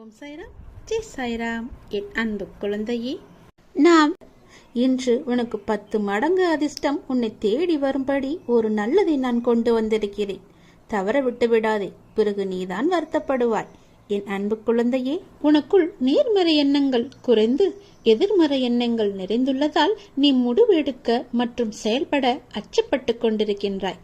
ஓம் சாய்ராம். ஜெய் சாய்ராம். என் அன்பு குழந்தையே நாம் இன்று உனக்கு பத்து மடங்கு அதிர்ஷ்டம் உன்னை தேடி வரும்படி ஒரு நல்லதை நான் கொண்டு வந்திருக்கிறேன். தவற விட்டு விடாதே பிறகு நீதான் வருத்தப்படுவாய். என் அன்பு குழந்தையே உனக்குள் நேர்மறை எண்ணங்கள் குறைந்து எதிர்மறை எண்ணங்கள் நிறைந்துள்ளதால் நீ முடிவெடுக்க மற்றும் செயல்பட அச்சப்பட்டு கொண்டிருக்கின்றாய்.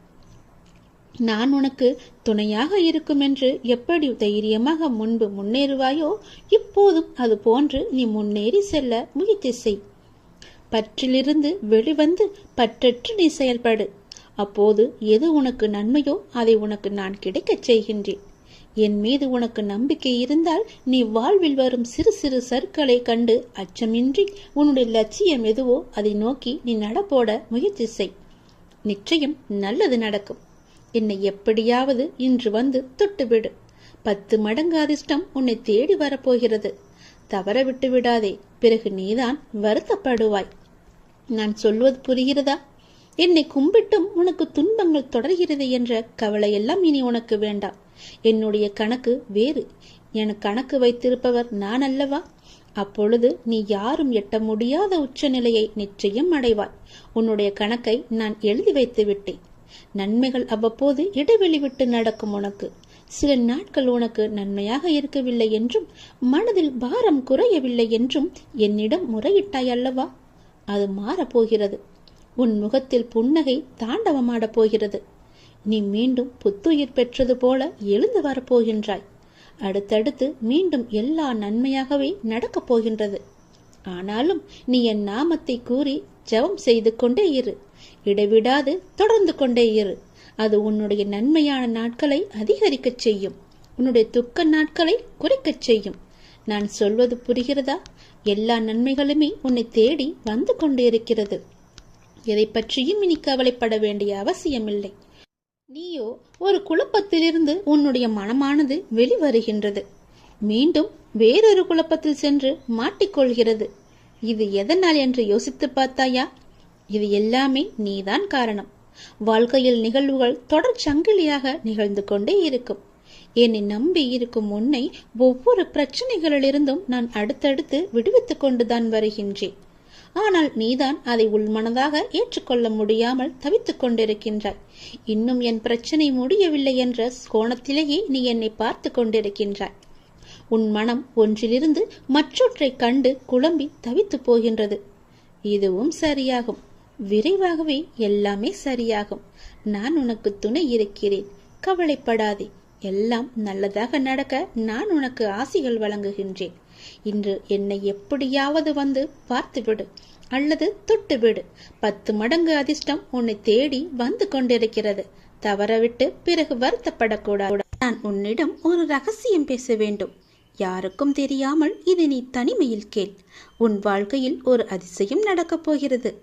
நான் உனக்கு துணையாக இருக்கும் என்று எப்படி தைரியமாக முன்பு முன்னேறுவாயோ இப்போதும் அது போன்று நீ முன்னேறி செல்ல முயற்சி செய். பற்றிலிருந்து வெளிவந்து பற்றற்று நீ செயல்படு. அப்போது எது உனக்கு நன்மையோ அதை உனக்கு நான் கிடைக்கச் செய்கின்றேன். என் மீது உனக்கு நம்பிக்கை இருந்தால் நீ வாழ்வில் வரும் சிறு சிறு சறுக்களை கண்டு அச்சமின்றி உன்னுடைய லட்சியம் எதுவோ அதை நோக்கி நீ நடப்போட முயற்சி செய். நிச்சயம் நல்லது நடக்கும். என்னை எப்படியாவது இன்று வந்து தொட்டுவிடு. பத்து மடங்கு அதிர்ஷ்டம் உன்னை தேடி வரப்போகிறது. தவற விட்டு விடாதே பிறகு நீதான் வருத்தப்படுவாய். நான் சொல்வது புரிகிறதா? என்னை கும்பிட்டும் உனக்கு துன்பங்கள் தொடர்கிறது என்ற கவலையெல்லாம் இனி உனக்கு வேண்டாம். என்னுடைய கணக்கு வேறு. எனக்கு கணக்கு வைத்திருப்பவர் நான் அல்லவா? அப்பொழுது நீ யாரும் எட்ட முடியாத உச்சநிலையை நிச்சயம் அடைவாய். உன்னுடைய கணக்கை நான் எழுதி வைத்து விட்டேன் நன்மைகள் அவ்வப்போது இடைவெளி விட்டு நடக்கும் உனக்கு. சில நாட்கள் உனக்கு நன்மையாக இருக்கவில்லை என்றும் மனதில் பாரம் குறையவில்லை என்றும் என்னிடம் முறையிட்டாய் அல்லவா? அது மாறப்போகிறது. உன் முகத்தில் புன்னகை தாண்டவமாடப் போகிறது. நீ மீண்டும் புத்துயிர் பெற்றது போல எழுந்து வரப்போகின்றாய். அடுத்தடுத்து மீண்டும் எல்லா நன்மையாகவே நடக்கப் போகின்றது. ஆனாலும் நீ என் நாமத்தை கூறி ஜெபம் செய்து கொண்டே இரு. இடைவிடாது தொடர்ந்து கொண்டே இரு. அது உன்னுடைய நன்மையான நாட்களை அதிகரிக்கச் செய்யும். உன்னுடைய துக்க நாட்களை குறைக்கச் செய்யும். நான் சொல்வது புரிகிறதா? எல்லா நன்மைகளுமே உன்னை தேடி வந்து கொண்டிருக்கிறது. எதை பற்றியும் இனி கவலைப்பட வேண்டிய அவசியமில்லை. நீயோ ஒரு குழப்பத்திலிருந்து உன்னுடைய மனமானது வெளிவருகின்றது. மீண்டும் வேறொரு குழப்பத்தில் சென்று மாட்டிக்கொள்கிறது. இது எதனால் என்று யோசித்து பார்த்தாயா? இது எல்லாமே நீதான் காரணம். வாழ்க்கையில் நிகழ்வுகள் தொடர் சங்கிலியாக நிகழ்ந்து கொண்டே இருக்கும். என்னை நம்பி இருக்கும் உன்னை ஒவ்வொரு பிரச்சனைகளிலிருந்தும் நான் அடுத்தடுத்து விடுவித்துக் கொண்டுதான் வருகின்றேன். ஆனால் நீதான் அதை உள்மனதாக ஏற்றுக்கொள்ள முடியாமல் தவித்துக் கொண்டிருக்கின்றாய். இன்னும் என் பிரச்சனை முடியவில்லை என்ற கோணத்திலேயே நீ என்னை பார்த்து கொண்டிருக்கின்றாய். உன் மனம் ஒன்றிலிருந்து மற்றொன்றை கண்டு குழம்பி தவித்து போகின்றது. இதுவும் சரியாகும். விரைவாகவே எல்லாமே சரியாகும். நான் உனக்கு துணை இருக்கிறேன். கவலைப்படாதே. எல்லாம் நல்லதாக நடக்க நான் உனக்கு ஆசிகள் வழங்குகின்றேன். இன்று என்னை எப்படியாவது வந்து பார்த்துவிடு அல்லது தொட்டுவிடு. பத்து மடங்கு அதிர்ஷ்டம் உன்னை தேடி வந்து கொண்டிருக்கிறது. தவறவிட்டு பிறகு வருத்தப்படக்கூடாது. நான் உன்னிடம் ஒரு ரகசியம் பேச வேண்டும். யாருக்கும் தெரியாமல் இது நீ தனிமையில் கேள். உன் வாழ்க்கையில் ஒரு அதிசயம் நடக்கப் போகிறது.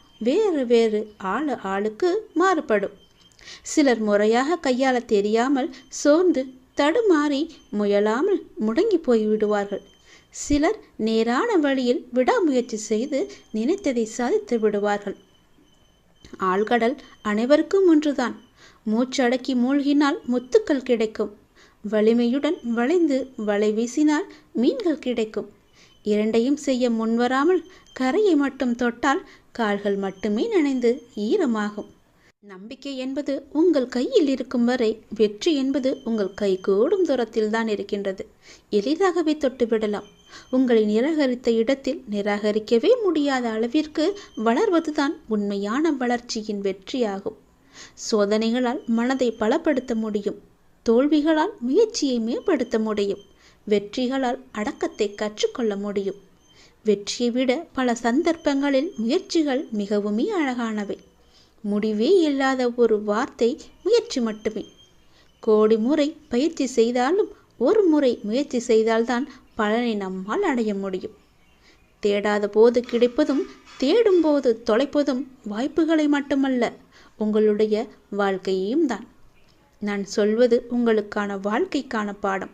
வேறு வேறு ஆளு ஆளுக்கு மாறுபடும். சிலர் முறையாக கையாள தெரியாமல் சோர்ந்து தடுமாறி முயலாமல் முடங்கி போய் விடுவார்கள். சிலர் நேரான வழியில் விடாமுயற்சி செய்து நினைத்ததை சாதித்து விடுவார்கள். ஆழ்கடல் அனைவருக்கும் ஒன்றுதான். மூச்சடக்கி மூழ்கினால் முத்துக்கள் கிடைக்கும். வலிமையுடன் வளைந்து வலை வீசினால் மீன்கள் கிடைக்கும். இரண்டையும் செய்ய முன்வராமல் கரையை மட்டும் தொட்டால் கால்கள் மட்டுமே நனைந்து ஈரமாகும். நம்பிக்கை என்பது உங்கள் கையில் இருக்கும் வரை வெற்றி என்பது உங்கள் கை கூடும் தூரத்தில் தான் இருக்கின்றது. எளிதாகவே தொட்டுவிடலாம். உங்களை நிராகரித்த இடத்தில் நிராகரிக்கவே முடியாத அளவிற்கு வளர்வதுதான் உண்மையான வளர்ச்சியின் வெற்றியாகும். சோதனைகளால் மனதை பலப்படுத்த முடியும். தோல்விகளால் முயற்சியை மேம்படுத்த முடியும். வெற்றிகளால் அடக்கத்தை கற்றுக்கொள்ள முடியும். வெற்றியை விட பல சந்தர்ப்பங்களில் முயற்சிகள் மிகவுமே அழகானவை. முடிவே இல்லாத ஒரு வார்த்தை முயற்சி மட்டுமே. கோடி முறை பயிற்சி செய்தாலும் ஒரு முறை முயற்சி செய்தால்தான் பலனை நம்மால் அடைய முடியும். தேடாத போது கிடைப்பதும் தேடும் போது தொலைப்பதும் வாய்ப்புகளை மட்டுமல்ல உங்களுடைய வாழ்க்கையையும் தான். நான் சொல்வது உங்களுக்கான வாழ்க்கைக்கான பாடம்.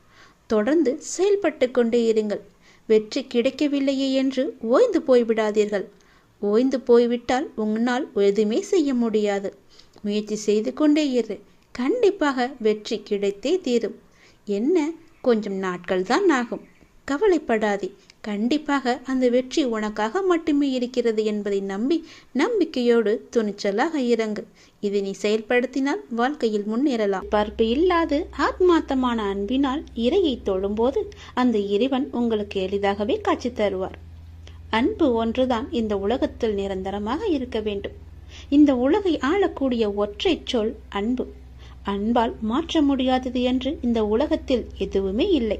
தொடர்ந்து செயல்பட்டு கொண்டே இருங்கள். வெற்றி கிடைக்கவில்லையே என்று ஓய்ந்து போய்விடாதீர்கள். ஓய்ந்து போய்விட்டால் உன்னால் எதுவுமே செய்ய முடியாது. முயற்சி செய்து கொண்டே இரு. கண்டிப்பாக வெற்றி கிடைத்தே தீரும். என்ன? கொஞ்சம் நாட்கள் தான் ஆகும். கவலைப்படாதே. கண்டிப்பாக அந்த வெற்றி உனக்காக மட்டுமே இருக்கிறது என்பதை நம்பி நம்பிக்கையோடு துணிச்சலாக இறங்கு. இதை நீ செயல்படுத்தினால் வாழ்க்கையில் முன்னேறலாம். பார்ப்பு இல்லாது ஆத்மாத்தமான அன்பினால் இறையை தொழும்போது அந்த இறைவன் உங்களுக்கு எளிதாகவே காட்சி தருவார். அன்பு ஒன்றுதான் இந்த உலகத்தில் நிரந்தரமாக இருக்க வேண்டும். இந்த உலகை ஆளக்கூடிய ஒற்றை சொல் அன்பு. அன்பால் மாற்ற முடியாதது என்று இந்த உலகத்தில் எதுவுமே இல்லை.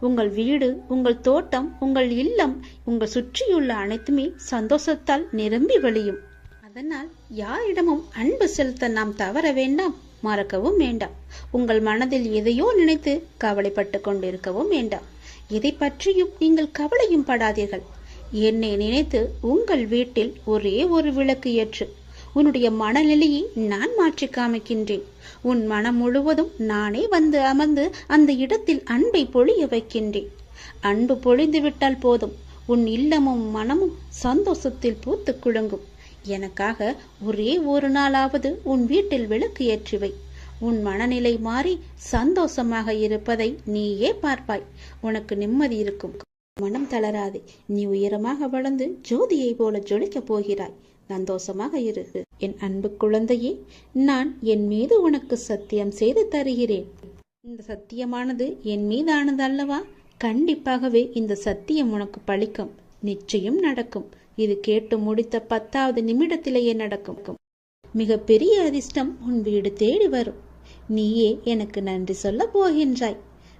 உங்கள் வீடு உங்கள் தோட்டம் உங்கள் இல்லம் உங்கள் சுற்றியுள்ள அனைத்துமே சந்தோஷத்தால் நிரம்பி வழியும். அதனால் யாரிடமும் அன்பு செலுத்த நாம் தவற வேண்டாம் மறக்கவும் வேண்டாம். உங்கள் மனதில் எதையோ நினைத்து கவலைப்பட்டு கொண்டிருக்கவும் வேண்டாம். இதை பற்றியும் நீங்கள் கவலையும் படாதீர்கள். என்னை நினைத்து உங்கள் வீட்டில் ஒரே ஒரு விளக்கு ஏற்று உன்னுடைய மனநிலையை நான் மாற்றி காமிக்கின்றேன். உன் மனம் முழுவதும் நானே வந்து அமர்ந்து அந்த இடத்தில் அன்பை பொழிய வைக்கின்றேன். அன்பு பொழிந்து விட்டால் போதும். உன் இல்லமும் மனமும் சந்தோஷத்தில் பூத்து குலுங்கும். எனக்காக ஒரே ஒரு நாளாவது உன் வீட்டில் விளக்கு ஏற்றிவை உன் மனநிலை மாறி சந்தோஷமாக இருப்பதை நீயே பார்ப்பாய். உனக்கு நிம்மதி இருக்கும். மனம் தளராதே. நீ உயரமாக வளர்ந்து ஜோதியை போல ஜொலிக்கப் போகிறாய். சந்தோஷமாக இரு. என் அன்பு குழந்தையே நான் என் மீது உனக்கு சத்தியம் செய்து தருகிறேன். இந்த சத்தியமானது என் மீதானது அல்லவா? கண்டிப்பாகவே இந்த சத்தியம் உனக்கு பழிக்கும். நிச்சயம் நடக்கும். இது கேட்டு முடித்த பத்தாவது நிமிடத்திலேயே நடக்கும். மிகப்பெரிய அதிர்ஷ்டம் உன் வீடு தேடி வரும். நீயே எனக்கு நன்றி சொல்ல போகின்றாய்.